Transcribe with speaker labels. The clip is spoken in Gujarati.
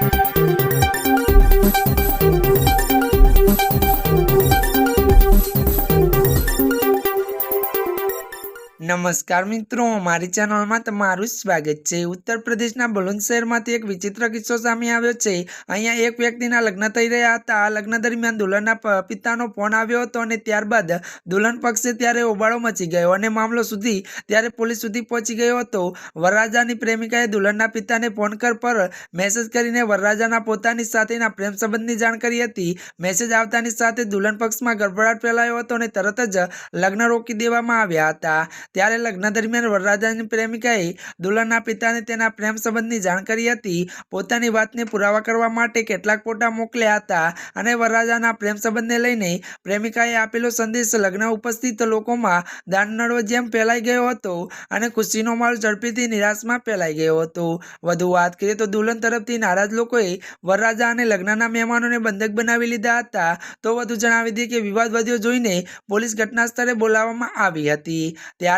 Speaker 1: Thank you. નમસ્કાર મિત્રો, મારી ચેનલમાં તમારું સ્વાગત છે. ઉત્તર પ્રદેશના બલુંદ શહેરમાંથી એક વિચિત્ર કિસ્સો સામે આવ્યો છે. અહીંયા એક વ્યક્તિના લગ્ન થઈ રહ્યા હતા. લગ્ન દરમિયાન દુલ્હનના પિતાનો ફોન આવ્યો હતો અને ત્યારબાદ દુલ્હન પક્ષે ત્યારે ઓબાળો મચી ગયો અને મામલો સુધી, ત્યારે પોલીસ સુધી પહોંચી ગયો હતો. વરરાજાની પ્રેમિકાએ દુલ્હનના પિતાને ફોન કર પર મેસેજ કરીને વરરાજાના પોતાની સાથેના પ્રેમ સંબંધની જાણ કરી હતી. મેસેજ આવતાની સાથે દુલ્હન પક્ષમાં ગડબડાટ ફેલાયો હતો અને તરત જ લગ્ન રોકી દેવામાં આવ્યા હતા. ત્યારે લગ્ન દરમિયાન વરરાજાની પ્રેમિકાએ દુલ્હનના પિતાને તેના પ્રેમ સંબંધની જાણકારી હતી. પોતાની વાતને પુરાવા કરવા માટે કેટલાક ફોટા મોકલ્યા હતા અને વરરાજાના પ્રેમ સંબંધને લઈને પ્રેમિકાએ આપેલો સંદેશ લગ્ન ઉપસ્થિત લોકોમાં દાનનળો જેમ ફેલાઈ ગયો હતો અને ખુશીનો માલ ઝડપીથી નિરાશમાં ફેલાઈ ગયો હતો. વધુ વાત કરીએ તો દુલ્હન તરફથી નારાજ લોકોએ વરરાજા અને લગ્નના મહેમાનોને બંધક બનાવી લીધા હતા. તો વધુ જણાવી દઈએ કે વિવાદ વધ્યો જોઈને પોલીસ ઘટના સ્થળે બોલાવવામાં આવી હતી. ત્યારે